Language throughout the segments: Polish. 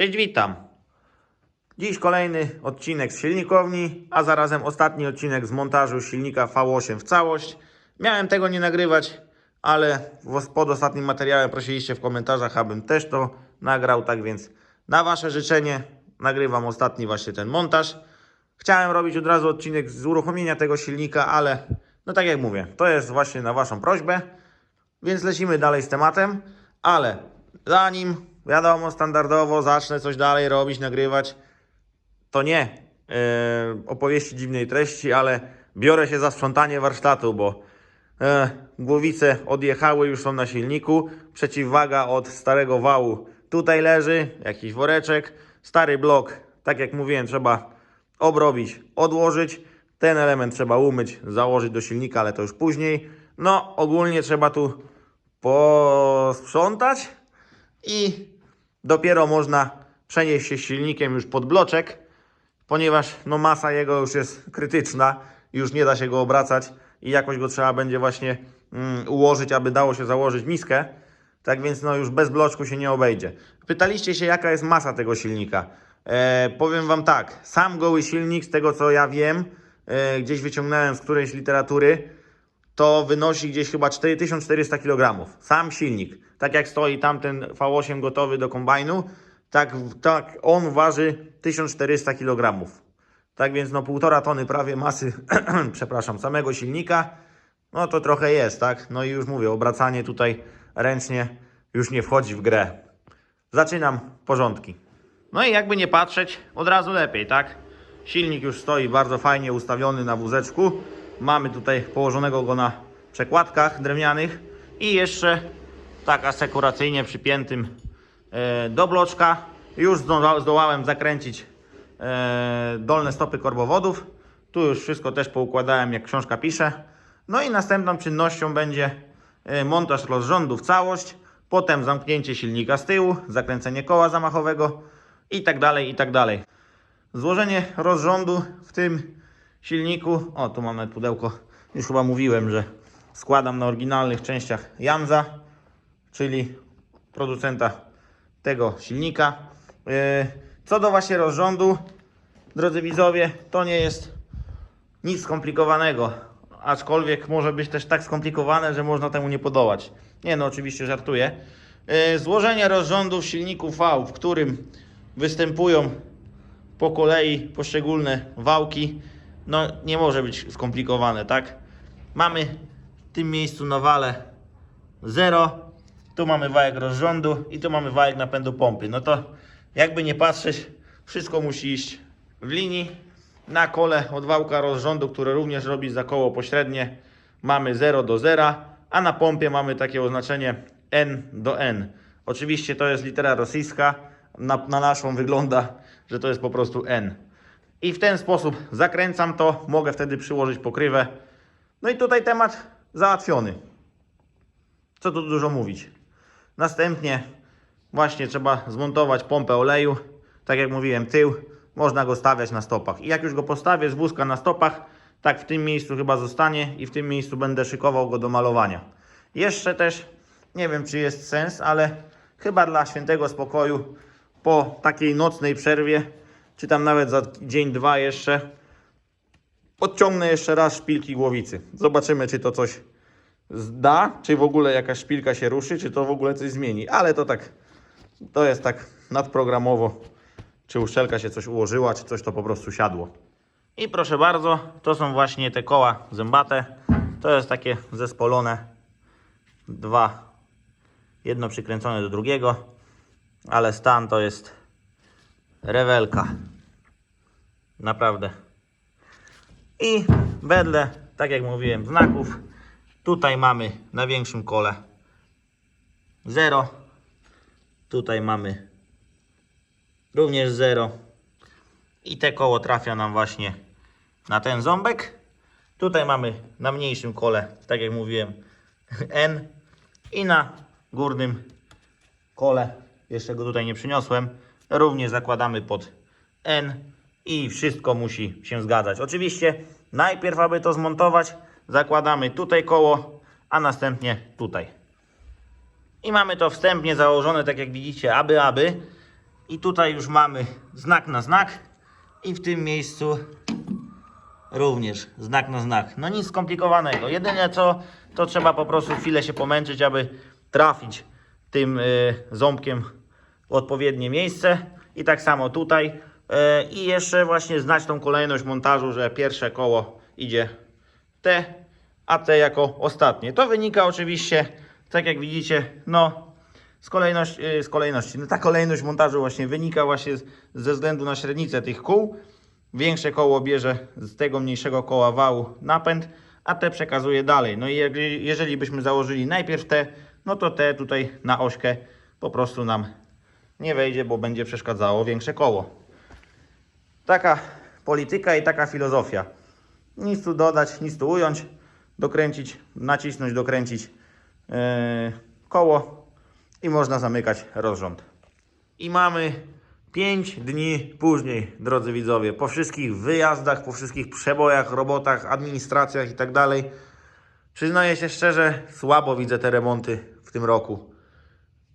Cześć, witam. Dziś kolejny odcinek z silnikowni, a zarazem ostatni odcinek z montażu silnika V8 w całość. Miałem tego nie nagrywać, ale pod ostatnim materiałem prosiliście w komentarzach, abym też to nagrał, tak więc na Wasze życzenie nagrywam ostatni właśnie ten montaż. Chciałem robić od razu odcinek z uruchomienia tego silnika, ale no tak jak mówię, to jest właśnie na Waszą prośbę. Więc lecimy dalej z tematem, ale zanim, wiadomo, standardowo zacznę coś dalej robić, nagrywać, to nie e, opowieści dziwnej treści, ale biorę się za sprzątanie warsztatu, bo e, głowice odjechały, już są na silniku, przeciwwaga od starego wału tutaj leży, jakiś woreczek, stary blok, tak jak mówiłem, trzeba obrobić, odłożyć, ten element trzeba umyć, założyć do silnika, ale to już później. No, ogólnie trzeba tu posprzątać i dopiero można przenieść się silnikiem już pod bloczek, ponieważ no, masa jego już jest krytyczna, już nie da się go obracać i jakoś go trzeba będzie właśnie mm, ułożyć, aby dało się założyć miskę. Tak więc no już bez bloczku się nie obejdzie. Pytaliście się jaka jest masa tego silnika. E, powiem Wam tak, sam goły silnik z tego co ja wiem, e, gdzieś wyciągnąłem z którejś literatury, to wynosi gdzieś chyba 4400 kg. Sam silnik. Tak jak stoi tamten V8 gotowy do kombajnu, tak, tak on waży 1400 kg. Tak więc no półtora tony prawie masy, przepraszam, samego silnika, no to trochę jest, tak? No i już mówię, obracanie tutaj ręcznie już nie wchodzi w grę. Zaczynam porządki. No i jakby nie patrzeć, od razu lepiej, tak? Silnik już stoi bardzo fajnie ustawiony na wózeczku. Mamy tutaj położonego go na przekładkach drewnianych i jeszcze tak asekuracyjnie przypiętym e, do bloczka. Już zdoła- zdołałem zakręcić e, dolne stopy korbowodów. Tu już wszystko też poukładałem, jak książka pisze. No i następną czynnością będzie e, montaż rozrządu w całość, potem zamknięcie silnika z tyłu, zakręcenie koła zamachowego i tak dalej, i tak dalej. Złożenie rozrządu w tym silniku, o tu mamy pudełko, już chyba mówiłem, że składam na oryginalnych częściach Janza, czyli producenta tego silnika. Yy, Co do właśnie rozrządu, drodzy widzowie, to nie jest nic skomplikowanego, aczkolwiek może być też tak skomplikowane, że można temu nie podołać. Nie no, oczywiście żartuję. Yy, Złożenie rozrządu w silniku V, w którym występują po kolei poszczególne wałki, no nie może być skomplikowane, tak? Mamy w tym miejscu na wale 0, tu mamy wałek rozrządu i tu mamy wałek napędu pompy. No to jakby nie patrzeć, wszystko musi iść w linii. Na kole od wałka rozrządu, które również robi za koło pośrednie, mamy 0 do 0, a na pompie mamy takie oznaczenie N do N. Oczywiście to jest litera rosyjska, na, na naszą wygląda, że to jest po prostu N. I w ten sposób zakręcam to, mogę wtedy przyłożyć pokrywę. No i tutaj temat załatwiony. Co tu dużo mówić. Następnie właśnie trzeba zmontować pompę oleju. Tak jak mówiłem, tył. Można go stawiać na stopach. I jak już go postawię z wózka na stopach, tak w tym miejscu chyba zostanie i w tym miejscu będę szykował go do malowania. Jeszcze też, nie wiem czy jest sens, ale chyba dla świętego spokoju po takiej nocnej przerwie, czy tam nawet za dzień, dwa jeszcze, odciągnę jeszcze raz szpilki głowicy. Zobaczymy, czy to coś da, czy w ogóle jakaś szpilka się ruszy, czy to w ogóle coś zmieni. Ale to tak, to jest tak nadprogramowo, czy uszczelka się coś ułożyła, czy coś to po prostu siadło. I proszę bardzo, to są właśnie te koła zębate. To jest takie zespolone dwa, jedno przykręcone do drugiego, ale stan to jest rewelka. Naprawdę. I wedle, tak jak mówiłem, znaków. Tutaj mamy na większym kole 0. Tutaj mamy również 0. I te koło trafia nam właśnie na ten ząbek. Tutaj mamy na mniejszym kole, tak jak mówiłem, N. I na górnym kole, jeszcze go tutaj nie przyniosłem, również zakładamy pod N i wszystko musi się zgadzać. Oczywiście najpierw, aby to zmontować, zakładamy tutaj koło, a następnie tutaj. I mamy to wstępnie założone, tak jak widzicie, aby, aby. I tutaj już mamy znak na znak. I w tym miejscu również znak na znak. No nic skomplikowanego. Jedynie co, to trzeba po prostu chwilę się pomęczyć, aby trafić tym y, ząbkiem w odpowiednie miejsce. I tak samo tutaj. Y, I jeszcze właśnie znać tą kolejność montażu, że pierwsze koło idzie te, a te jako ostatnie. To wynika oczywiście, tak jak widzicie, no z, kolejność, yy, z kolejności. No ta kolejność montażu właśnie wynika właśnie z, ze względu na średnicę tych kół. Większe koło bierze z tego mniejszego koła wału napęd, a te przekazuje dalej. No i jeżeli, jeżeli byśmy założyli najpierw te, no to te tutaj na ośkę po prostu nam nie wejdzie, bo będzie przeszkadzało większe koło. Taka polityka i taka filozofia. Nic tu dodać, nic tu ująć, dokręcić, nacisnąć, dokręcić yy, koło i można zamykać rozrząd. I mamy 5 dni później, drodzy widzowie, po wszystkich wyjazdach, po wszystkich przebojach, robotach, administracjach i tak dalej. Przyznaję się szczerze, słabo widzę te remonty w tym roku.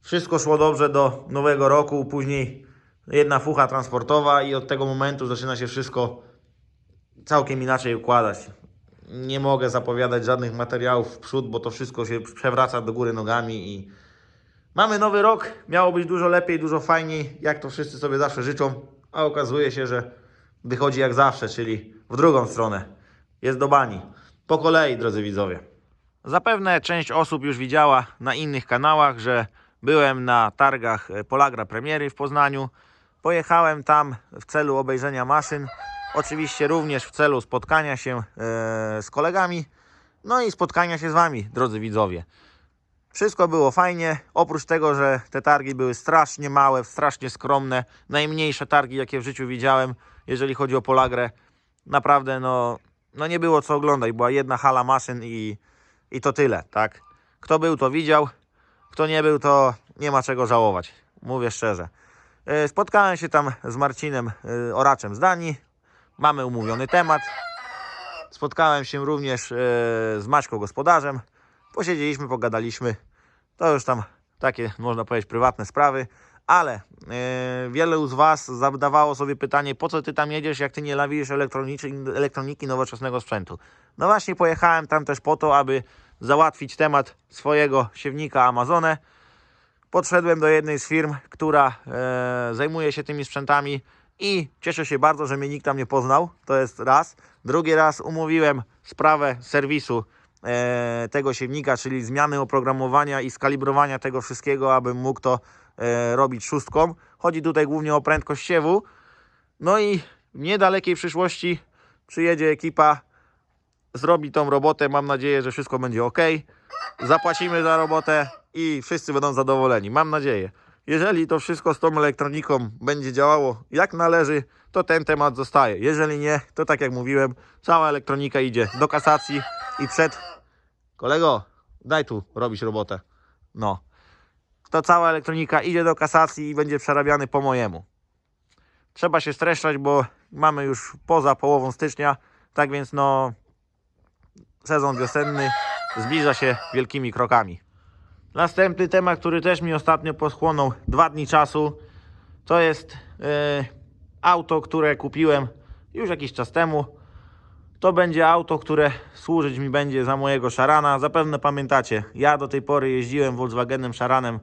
Wszystko szło dobrze do nowego roku, później jedna fucha transportowa i od tego momentu zaczyna się wszystko całkiem inaczej układać. Nie mogę zapowiadać żadnych materiałów w przód, bo to wszystko się przewraca do góry nogami i mamy nowy rok. Miało być dużo lepiej, dużo fajniej, jak to wszyscy sobie zawsze życzą, a okazuje się, że wychodzi jak zawsze, czyli w drugą stronę. Jest do bani. Po kolei, drodzy widzowie. Zapewne część osób już widziała na innych kanałach, że byłem na targach Polagra Premiery w Poznaniu. Pojechałem tam w celu obejrzenia maszyn. Oczywiście również w celu spotkania się e, z kolegami, no i spotkania się z Wami, drodzy widzowie. Wszystko było fajnie, oprócz tego, że te targi były strasznie małe, strasznie skromne, najmniejsze targi, jakie w życiu widziałem, jeżeli chodzi o Polagrę. Naprawdę, no, no nie było co oglądać, była jedna hala maszyn i, i to tyle, tak? Kto był, to widział, kto nie był, to nie ma czego żałować, mówię szczerze. E, Spotkałem się tam z Marcinem e, Oraczem z Danii, mamy umówiony temat. Spotkałem się również e, z Maćką gospodarzem. Posiedzieliśmy, pogadaliśmy. To już tam takie, można powiedzieć, prywatne sprawy. Ale e, wielu z Was zadawało sobie pytanie, po co Ty tam jedziesz, jak Ty nie elektroniki, elektroniki nowoczesnego sprzętu. No właśnie pojechałem tam też po to, aby załatwić temat swojego siewnika Amazonę podszedłem do jednej z firm, która e, zajmuje się tymi sprzętami i cieszę się bardzo, że mnie nikt tam nie poznał. To jest raz. Drugi raz umówiłem sprawę serwisu e, tego siewnika, czyli zmiany oprogramowania i skalibrowania tego wszystkiego, abym mógł to e, robić szóstką. Chodzi tutaj głównie o prędkość siewu. No i w niedalekiej przyszłości przyjedzie ekipa, zrobi tą robotę. Mam nadzieję, że wszystko będzie ok. Zapłacimy za robotę i wszyscy będą zadowoleni. Mam nadzieję. Jeżeli to wszystko z tą elektroniką będzie działało jak należy, to ten temat zostaje. Jeżeli nie, to tak jak mówiłem, cała elektronika idzie do kasacji i przed. Kolego, daj tu robić robotę. No. To cała elektronika idzie do kasacji i będzie przerabiany po mojemu. Trzeba się streszczać, bo mamy już poza połową stycznia, tak więc no sezon wiosenny zbliża się wielkimi krokami. Następny temat, który też mi ostatnio poschłonął dwa dni czasu, to jest e, auto, które kupiłem już jakiś czas temu. To będzie auto, które służyć mi będzie za mojego szarana. Zapewne pamiętacie, ja do tej pory jeździłem Volkswagenem szaranem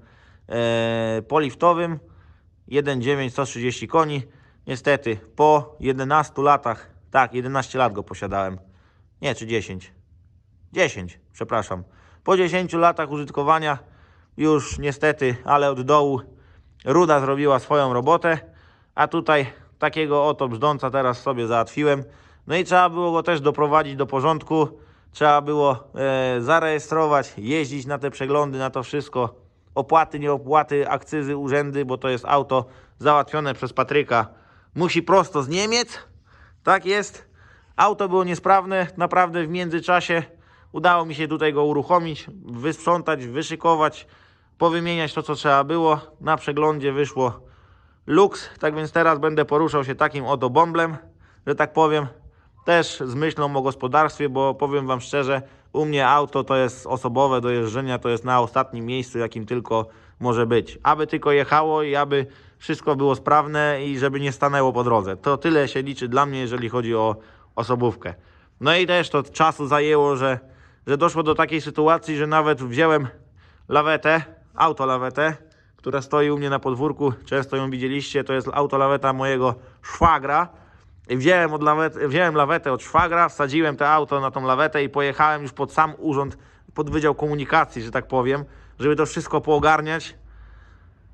e, poliftowym 1.9 130 koni. Niestety po 11 latach, tak 11 lat go posiadałem, nie czy 10, 10, przepraszam. Po 10 latach użytkowania już niestety, ale od dołu ruda zrobiła swoją robotę, a tutaj takiego oto brzdąca teraz sobie załatwiłem. No i trzeba było go też doprowadzić do porządku, trzeba było e, zarejestrować, jeździć na te przeglądy, na to wszystko. Opłaty, nie opłaty, akcyzy, urzędy, bo to jest auto załatwione przez Patryka. Musi prosto z Niemiec. Tak jest. Auto było niesprawne, naprawdę w międzyczasie udało mi się tutaj go uruchomić, wysprzątać, wyszykować, powymieniać to, co trzeba było. Na przeglądzie wyszło luks, tak więc teraz będę poruszał się takim oto bąblem, że tak powiem. Też z myślą o gospodarstwie, bo powiem Wam szczerze, u mnie auto to jest osobowe do jeżdżenia, to jest na ostatnim miejscu, jakim tylko może być. Aby tylko jechało i aby wszystko było sprawne i żeby nie stanęło po drodze. To tyle się liczy dla mnie, jeżeli chodzi o osobówkę. No i też to czasu zajęło, że, że doszło do takiej sytuacji, że nawet wziąłem lawetę, autolawetę, która stoi u mnie na podwórku, często ją widzieliście, to jest autolaweta mojego szwagra. I wziąłem, od lawet, wziąłem lawetę od szwagra, wsadziłem te auto na tą lawetę i pojechałem już pod sam urząd, pod Wydział Komunikacji, że tak powiem, żeby to wszystko poogarniać.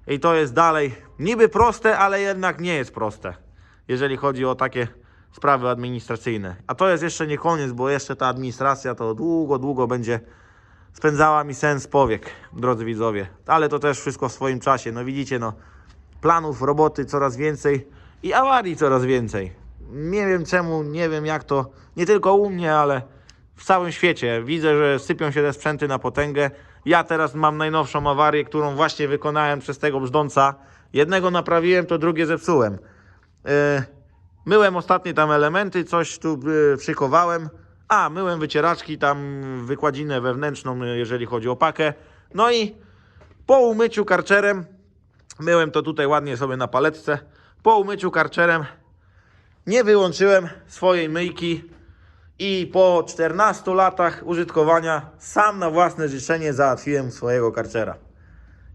I to jest dalej niby proste, ale jednak nie jest proste, jeżeli chodzi o takie sprawy administracyjne. A to jest jeszcze nie koniec, bo jeszcze ta administracja to długo, długo będzie spędzała mi sens powiek, drodzy widzowie. Ale to też wszystko w swoim czasie. No widzicie, no planów, roboty coraz więcej i awarii coraz więcej. Nie wiem czemu, nie wiem jak to, nie tylko u mnie, ale w całym świecie. Widzę, że sypią się te sprzęty na potęgę. Ja teraz mam najnowszą awarię, którą właśnie wykonałem przez tego brzdąca. Jednego naprawiłem, to drugie zepsułem. Yy, myłem ostatnie tam elementy, coś tu przykowałem. A, myłem wycieraczki, tam wykładzinę wewnętrzną, yy, jeżeli chodzi o pakę. No i po umyciu karczerem, myłem to tutaj ładnie sobie na paletce, po umyciu karczerem nie wyłączyłem swojej myjki i po 14 latach użytkowania sam na własne życzenie załatwiłem swojego karczera.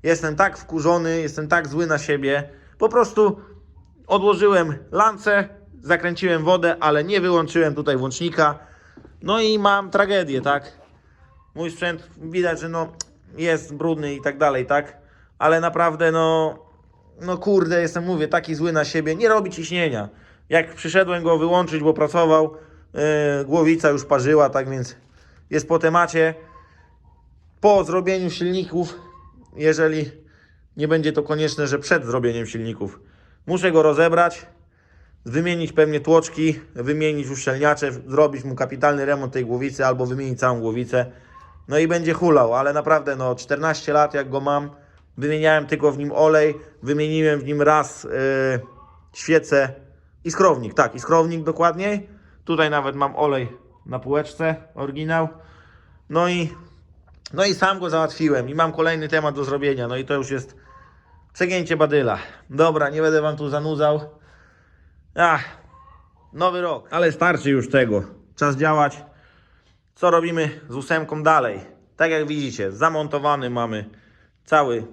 Jestem tak wkurzony, jestem tak zły na siebie. Po prostu odłożyłem lancę, zakręciłem wodę, ale nie wyłączyłem tutaj włącznika. No i mam tragedię, tak? Mój sprzęt widać, że no jest brudny i tak dalej, tak? Ale naprawdę no no kurde, jestem mówię taki zły na siebie, nie robi ciśnienia. Jak przyszedłem go wyłączyć, bo pracował, yy, głowica już parzyła, tak więc jest po temacie. Po zrobieniu silników, jeżeli nie będzie to konieczne, że przed zrobieniem silników, muszę go rozebrać, wymienić pewnie tłoczki, wymienić uszczelniacze, zrobić mu kapitalny remont tej głowicy albo wymienić całą głowicę. No i będzie hulał, ale naprawdę no 14 lat jak go mam, wymieniałem tylko w nim olej, wymieniłem w nim raz yy, świecę i skrownik, tak, i skrownik dokładniej. Tutaj nawet mam olej na półeczce, oryginał. No i, no i sam go załatwiłem i mam kolejny temat do zrobienia. No i to już jest przegięcie badyla. Dobra, nie będę wam tu zanudzał. Ach, nowy rok, ale starczy już tego. Czas działać. Co robimy z ósemką dalej? Tak jak widzicie, zamontowany mamy cały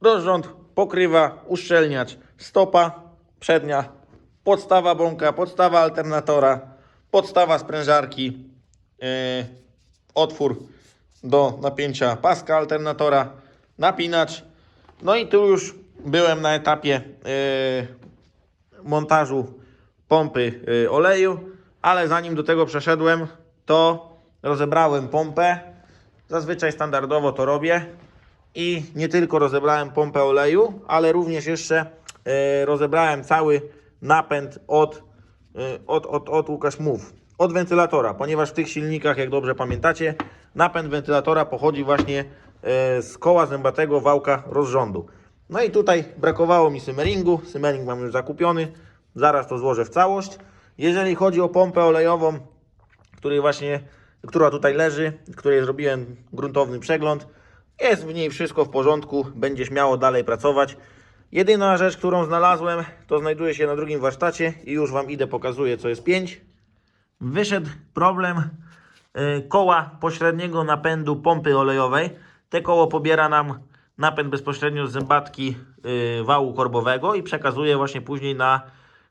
rozrząd, pokrywa, uszczelniacz, stopa przednia, podstawa bąka, podstawa alternatora, podstawa sprężarki, yy, otwór do napięcia paska alternatora, napinacz. No i tu już byłem na etapie yy, montażu pompy yy, oleju, ale zanim do tego przeszedłem, to rozebrałem pompę. Zazwyczaj standardowo to robię. I nie tylko rozebrałem pompę oleju, ale również jeszcze e, rozebrałem cały napęd od, e, od, od, od Łukasz Mów, od wentylatora, ponieważ w tych silnikach, jak dobrze pamiętacie, napęd wentylatora pochodzi właśnie z koła zębatego wałka rozrządu. No i tutaj brakowało mi symeringu, symering mam już zakupiony, zaraz to złożę w całość. Jeżeli chodzi o pompę olejową, której właśnie, która tutaj leży, której zrobiłem gruntowny przegląd, jest w niej wszystko w porządku, będzie śmiało dalej pracować. Jedyna rzecz, którą znalazłem, to znajduje się na drugim warsztacie i już Wam idę, pokazuję, co jest 5. Wyszedł problem y, koła pośredniego napędu pompy olejowej. Te koło pobiera nam napęd bezpośrednio z zębatki y, wału korbowego i przekazuje właśnie później na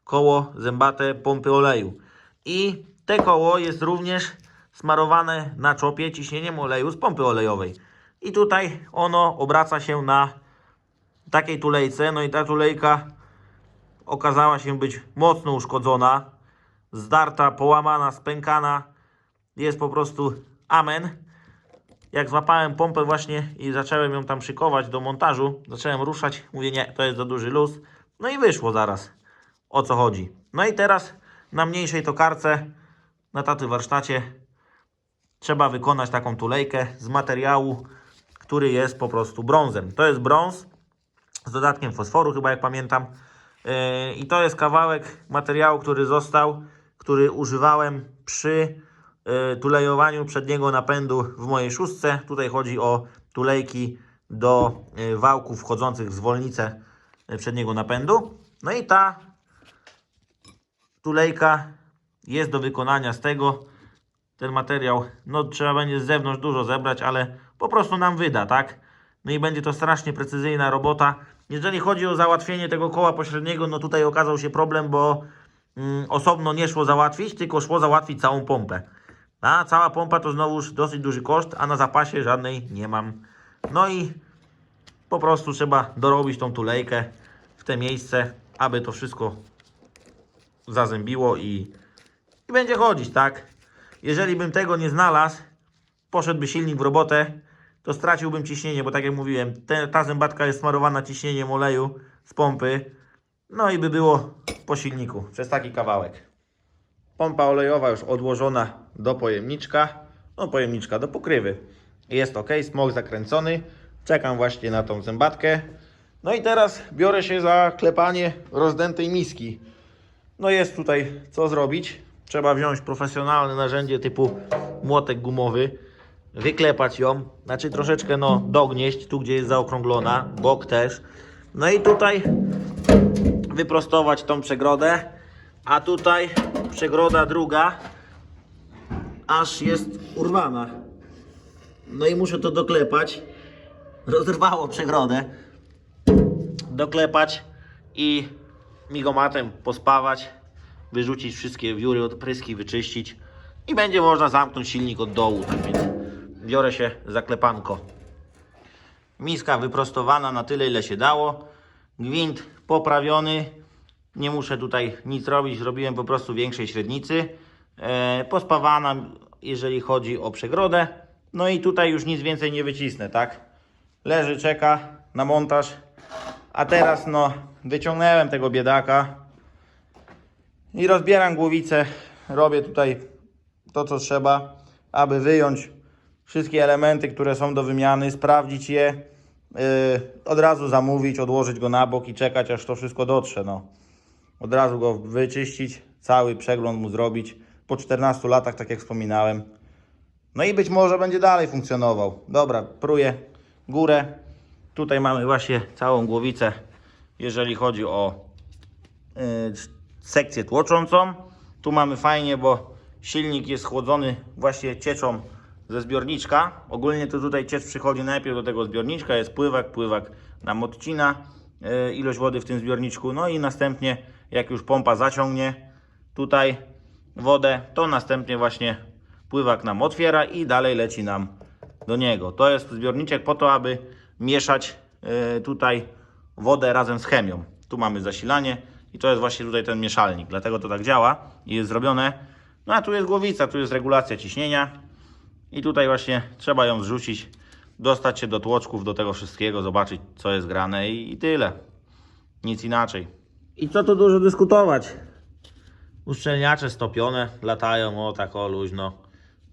koło zębate pompy oleju. I te koło jest również smarowane na czopie ciśnieniem oleju z pompy olejowej. I tutaj ono obraca się na takiej tulejce. No i ta tulejka okazała się być mocno uszkodzona, zdarta, połamana, spękana. Jest po prostu amen. Jak złapałem pompę właśnie i zacząłem ją tam szykować do montażu, zacząłem ruszać, mówię nie, to jest za duży luz. No i wyszło zaraz o co chodzi. No i teraz na mniejszej tokarce, na taty warsztacie trzeba wykonać taką tulejkę z materiału, który jest po prostu brązem. To jest brąz z dodatkiem fosforu, chyba jak pamiętam. Yy, I to jest kawałek materiału, który został, który używałem przy tulejowaniu przedniego napędu w mojej szóstce. Tutaj chodzi o tulejki do yy, wałków wchodzących w zwolnicę e, przedniego napędu. No i ta tulejka jest do wykonania z tego. Ten materiał, no trzeba będzie z zewnątrz dużo zebrać, ale po prostu nam wyda, tak? No i będzie to strasznie precyzyjna robota. Jeżeli chodzi o załatwienie tego koła pośredniego, no tutaj okazał się problem, bo mm, osobno nie szło załatwić, tylko szło załatwić całą pompę. A cała pompa to znowuż dosyć duży koszt, a na zapasie żadnej nie mam. No i po prostu trzeba dorobić tą tulejkę w te miejsce, aby to wszystko zazębiło i, i będzie chodzić, tak? Jeżeli bym tego nie znalazł, poszedłby silnik w robotę, to straciłbym ciśnienie, bo tak jak mówiłem, te, ta zębatka jest smarowana ciśnieniem oleju z pompy, no i by było po silniku przez taki kawałek. Pompa olejowa już odłożona do pojemniczka, no pojemniczka do pokrywy. Jest ok, smok zakręcony, czekam właśnie na tą zębatkę. No i teraz biorę się za klepanie rozdętej miski. No jest tutaj co zrobić. Trzeba wziąć profesjonalne narzędzie typu młotek gumowy, wyklepać ją, znaczy troszeczkę no dognieść, tu gdzie jest zaokrąglona, bok też. No i tutaj wyprostować tą przegrodę, a tutaj przegroda druga aż jest urwana. No i muszę to doklepać. Rozerwało przegrodę. Doklepać i migomatem pospawać, wyrzucić wszystkie wióry, odpryski, wyczyścić i będzie można zamknąć silnik od dołu. Tak więc biorę się za klepanko. Miska wyprostowana na tyle, ile się dało. Gwint poprawiony. Nie muszę tutaj nic robić, zrobiłem po prostu większej średnicy. E, pospawana, jeżeli chodzi o przegrodę. No i tutaj już nic więcej nie wycisnę, tak? Leży, czeka na montaż. A teraz no, wyciągnąłem tego biedaka i rozbieram głowicę. Robię tutaj to, co trzeba, aby wyjąć wszystkie elementy, które są do wymiany, sprawdzić je, yy, od razu zamówić, odłożyć go na bok i czekać, aż to wszystko dotrze. No. Od razu go wyczyścić, cały przegląd mu zrobić. Po 14 latach, tak jak wspominałem. No i być może będzie dalej funkcjonował. Dobra, pruję górę. Tutaj mamy właśnie całą głowicę, jeżeli chodzi o yy, sekcję tłoczącą. Tu mamy fajnie, bo silnik jest chłodzony właśnie cieczą ze zbiorniczka. Ogólnie to tutaj ciecz przychodzi najpierw do tego zbiorniczka, jest pływak, pływak nam odcina yy, ilość wody w tym zbiorniczku. No i następnie, jak już pompa zaciągnie tutaj wodę, to następnie właśnie pływak nam otwiera i dalej leci nam do niego. To jest zbiorniczek po to, aby mieszać yy, tutaj wodę razem z chemią. Tu mamy zasilanie i to jest właśnie tutaj ten mieszalnik, dlatego to tak działa i jest zrobione. No a tu jest głowica, tu jest regulacja ciśnienia i tutaj właśnie trzeba ją zrzucić, dostać się do tłoczków, do tego wszystkiego, zobaczyć co jest grane i, i tyle. Nic inaczej. I co tu dużo dyskutować? Uszczelniacze stopione, latają o tak o luźno.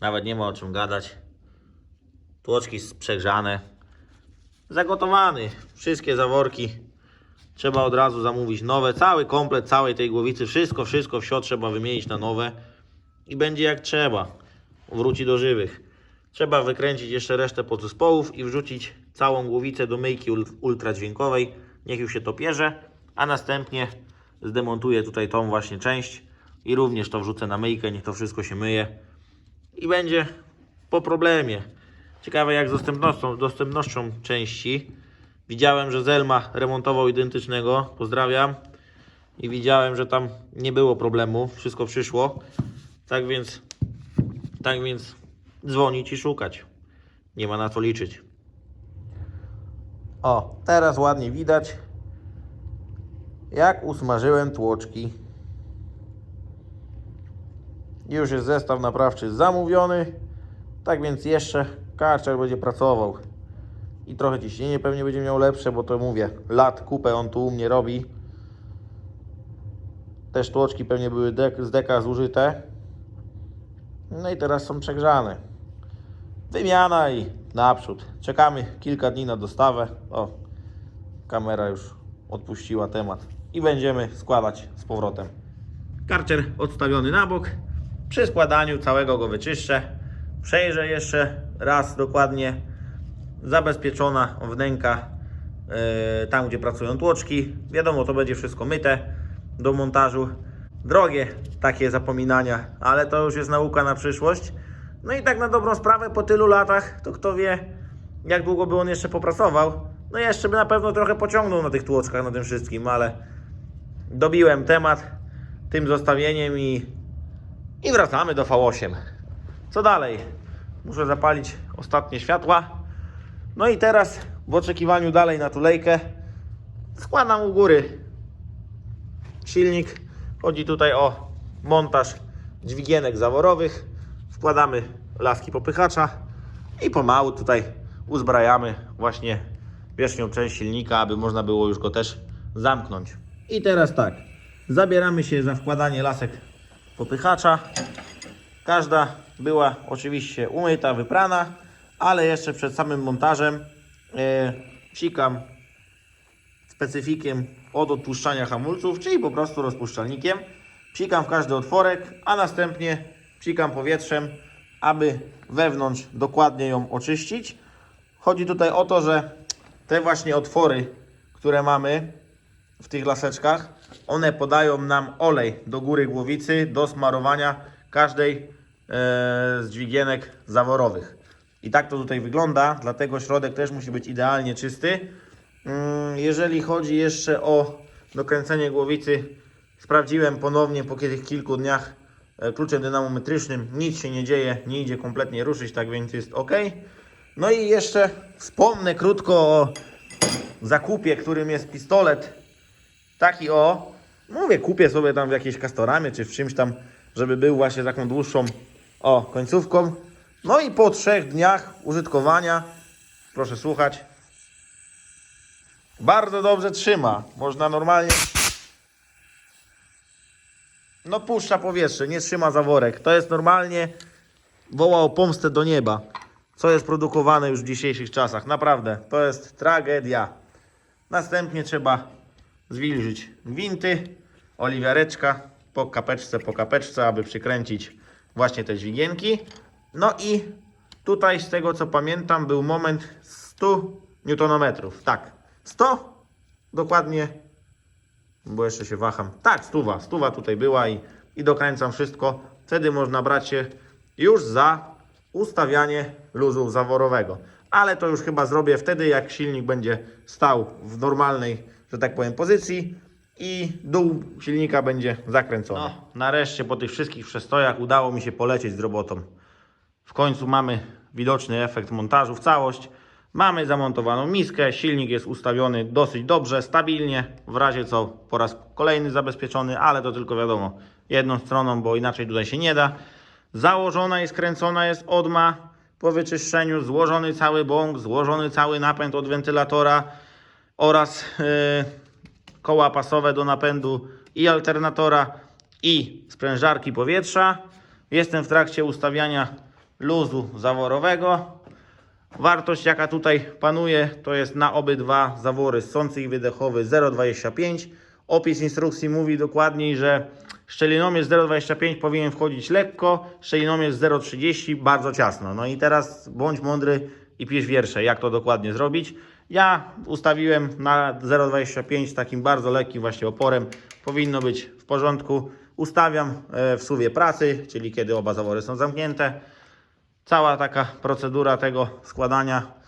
Nawet nie ma o czym gadać. Tłoczki przegrzane. Zagotowany. Wszystkie zaworki. Trzeba od razu zamówić nowe. Cały komplet całej tej głowicy. Wszystko, wszystko wsio trzeba wymienić na nowe. I będzie jak trzeba. Wróci do żywych. Trzeba wykręcić jeszcze resztę podzespołów i wrzucić całą głowicę do myjki ul- ultradźwiękowej. Niech już się to pierze. A następnie zdemontuję tutaj tą właśnie część. I również to wrzucę na myjkę. Niech to wszystko się myje. I będzie po problemie. Ciekawe jak z dostępnością, dostępnością części. Widziałem, że Zelma remontował identycznego. Pozdrawiam. I widziałem, że tam nie było problemu. Wszystko przyszło. Tak więc, tak więc dzwonić i szukać. Nie ma na co liczyć. O, teraz ładnie widać, jak usmażyłem tłoczki. Już jest zestaw naprawczy zamówiony. Tak więc jeszcze karczer będzie pracował. I trochę ciśnienie pewnie będzie miał lepsze, bo to mówię, lat kupę on tu u mnie robi. Te sztłoczki pewnie były dek, z deka zużyte. No i teraz są przegrzane. Wymiana i naprzód. Czekamy kilka dni na dostawę. O, kamera już odpuściła temat. I będziemy składać z powrotem. Karczer odstawiony na bok. Przy składaniu całego go wyczyszczę. Przejrzę jeszcze raz dokładnie. Zabezpieczona wnęka e, tam gdzie pracują tłoczki. Wiadomo, to będzie wszystko myte do montażu. Drogie takie zapominania, ale to już jest nauka na przyszłość. No i tak na dobrą sprawę po tylu latach, to kto wie, jak długo by on jeszcze popracował. No jeszcze by na pewno trochę pociągnął na tych tłoczkach, na tym wszystkim, ale dobiłem temat tym zostawieniem i, i wracamy do V8. Co dalej? Muszę zapalić ostatnie światła. No i teraz w oczekiwaniu dalej na tulejkę składam u góry silnik. Chodzi tutaj o montaż dźwigienek zaworowych. Wkładamy laski popychacza i pomału tutaj uzbrajamy właśnie wierzchnią część silnika, aby można było już go też zamknąć. I teraz tak, zabieramy się za wkładanie lasek popychacza. Każda była oczywiście umyta, wyprana, ale jeszcze przed samym montażem e, psikam specyfikiem od odpuszczania hamulców, czyli po prostu rozpuszczalnikiem. Psikam w każdy otworek, a następnie psikam powietrzem, aby wewnątrz dokładnie ją oczyścić. Chodzi tutaj o to, że te właśnie otwory, które mamy w tych laseczkach, one podają nam olej do góry głowicy do smarowania każdej e, z dźwigienek zaworowych. I tak to tutaj wygląda, dlatego środek też musi być idealnie czysty. Mm, Jeżeli chodzi jeszcze o dokręcenie głowicy, sprawdziłem ponownie po tych kilku dniach e, kluczem dynamometrycznym. Nic się nie dzieje, nie idzie kompletnie ruszyć, tak więc jest ok. No i jeszcze wspomnę krótko o zakupie, którym jest pistolet. Taki o, mówię, kupię sobie tam w jakiejś kastoramie czy w czymś tam, żeby był właśnie taką dłuższą o końcówką. No i po trzech dniach użytkowania, proszę słuchać, bardzo dobrze trzyma. Można normalnie. No puszcza powietrze, nie trzyma zaworek. To jest normalnie woła o pomstę do nieba. Co jest produkowane już w dzisiejszych czasach. Naprawdę, to jest tragedia. Następnie trzeba zwilżyć gwinty, oliwiareczka po kapeczce, po kapeczce, aby przykręcić właśnie te dźwigienki. No i tutaj z tego co pamiętam był moment 100 newtonometrów. Tak, 100 dokładnie, bo jeszcze się waham. Tak, stuwa, stuwa tutaj była i, i dokręcam wszystko. Wtedy można brać się już za ustawianie luzu zaworowego. Ale to już chyba zrobię wtedy, jak silnik będzie stał w normalnej, że tak powiem, pozycji i dół silnika będzie zakręcony. No, nareszcie po tych wszystkich przestojach udało mi się polecieć z robotą. W końcu mamy widoczny efekt montażu w całość. Mamy zamontowaną miskę, silnik jest ustawiony dosyć dobrze, stabilnie, w razie co po raz kolejny zabezpieczony, ale to tylko wiadomo jedną stroną, bo inaczej tutaj się nie da. Założona i skręcona jest odma po wyczyszczeniu, złożony cały bąk, złożony cały napęd od wentylatora oraz yy, koła pasowe do napędu i alternatora i sprężarki powietrza. Jestem w trakcie ustawiania luzu zaworowego. Wartość jaka tutaj panuje to jest na obydwa zawory ssący i wydechowy 0,25. Opis instrukcji mówi dokładniej, że szczelinomierz 0,25 powinien wchodzić lekko, szczelinomierz 0,30 bardzo ciasno. No i teraz bądź mądry i pisz wiersze, jak to dokładnie zrobić. Ja ustawiłem na 0,25 takim bardzo lekkim właśnie oporem. Powinno być w porządku. Ustawiam e, w suwie pracy, czyli kiedy oba zawory są zamknięte. Cała taka procedura tego składania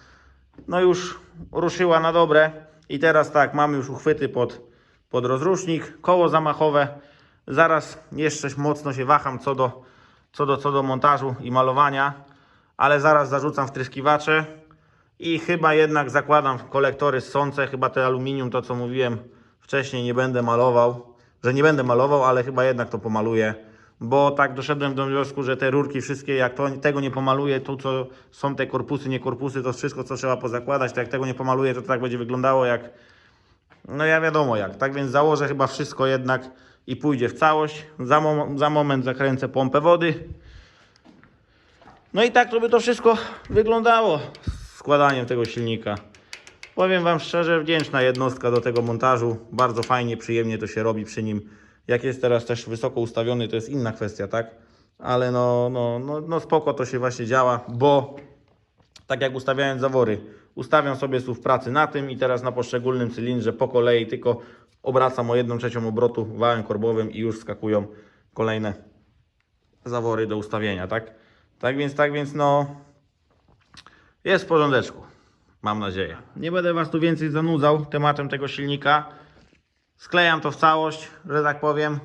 no już ruszyła na dobre. I teraz tak, mamy już uchwyty pod, pod rozrusznik, koło zamachowe. Zaraz jeszcze mocno się waham co do, co, do, co do montażu i malowania, ale zaraz zarzucam wtryskiwacze i chyba jednak zakładam kolektory ssące, chyba te aluminium, to co mówiłem wcześniej, nie będę malował, że nie będę malował, ale chyba jednak to pomaluję, bo tak doszedłem do wniosku, że te rurki wszystkie, jak to, tego nie pomaluję, tu co są te korpusy, nie korpusy, to wszystko co trzeba pozakładać, to jak tego nie pomaluję, to tak będzie wyglądało jak, no ja wiadomo jak, tak więc założę chyba wszystko jednak i pójdzie w całość, za, mom za moment zakręcę pompę wody, no i tak to by to wszystko wyglądało składaniem tego silnika. Powiem Wam szczerze, wdzięczna jednostka do tego montażu. Bardzo fajnie, przyjemnie to się robi przy nim. Jak jest teraz też wysoko ustawiony, to jest inna kwestia, tak? Ale no, no, no, no spoko to się właśnie działa, bo tak jak ustawiając zawory, Ustawiam sobie słów pracy na tym i teraz na poszczególnym cylindrze po kolei tylko obracam o 1 trzecią obrotu wałem korbowym i już wskakują kolejne zawory do ustawienia, tak? Tak więc, tak więc, no jest w porządeczku. Mam nadzieję. Nie będę Was tu więcej zanudzał tematem tego silnika. Sklejam to w całość, że tak powiem.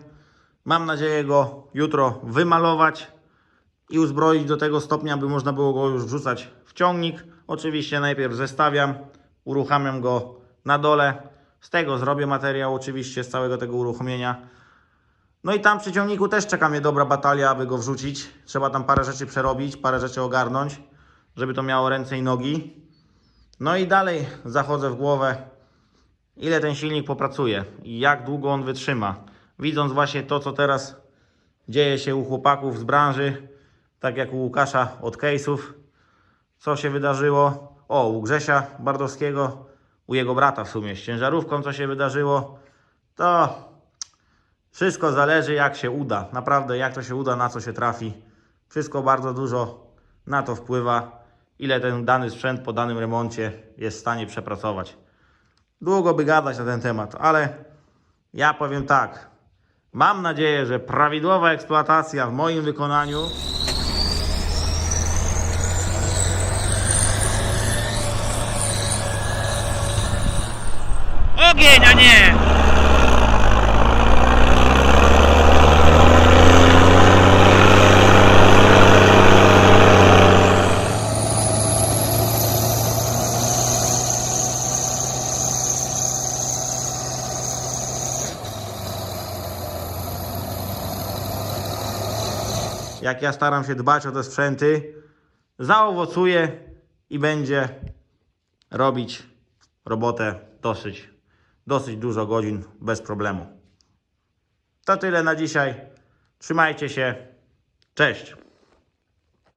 Mam nadzieję go jutro wymalować i uzbroić do tego stopnia, by można było go już wrzucać w ciągnik. Oczywiście najpierw zestawiam, uruchamiam go na dole. Z tego zrobię materiał oczywiście, z całego tego uruchomienia. No i tam przy ciągniku też czeka mnie dobra batalia, aby go wrzucić. Trzeba tam parę rzeczy przerobić, parę rzeczy ogarnąć, żeby to miało ręce i nogi. No i dalej zachodzę w głowę, ile ten silnik popracuje i jak długo on wytrzyma. Widząc właśnie to, co teraz dzieje się u chłopaków z branży, tak jak u Łukasza od case'ów, co się wydarzyło. O, u Grzesia Bardowskiego, u jego brata w sumie, z ciężarówką, co się wydarzyło, to wszystko zależy jak się uda. Naprawdę, jak to się uda, na co się trafi. Wszystko bardzo dużo na to wpływa, ile ten dany sprzęt po danym remoncie jest w stanie przepracować. Długo by gadać na ten temat, ale ja powiem tak. Mam nadzieję, że prawidłowa eksploatacja w moim wykonaniu Ogień, a nie! Ja staram się dbać o te sprzęty, zaowocuje i będzie robić robotę dosyć, dosyć dużo godzin bez problemu. To tyle na dzisiaj. Trzymajcie się. Cześć.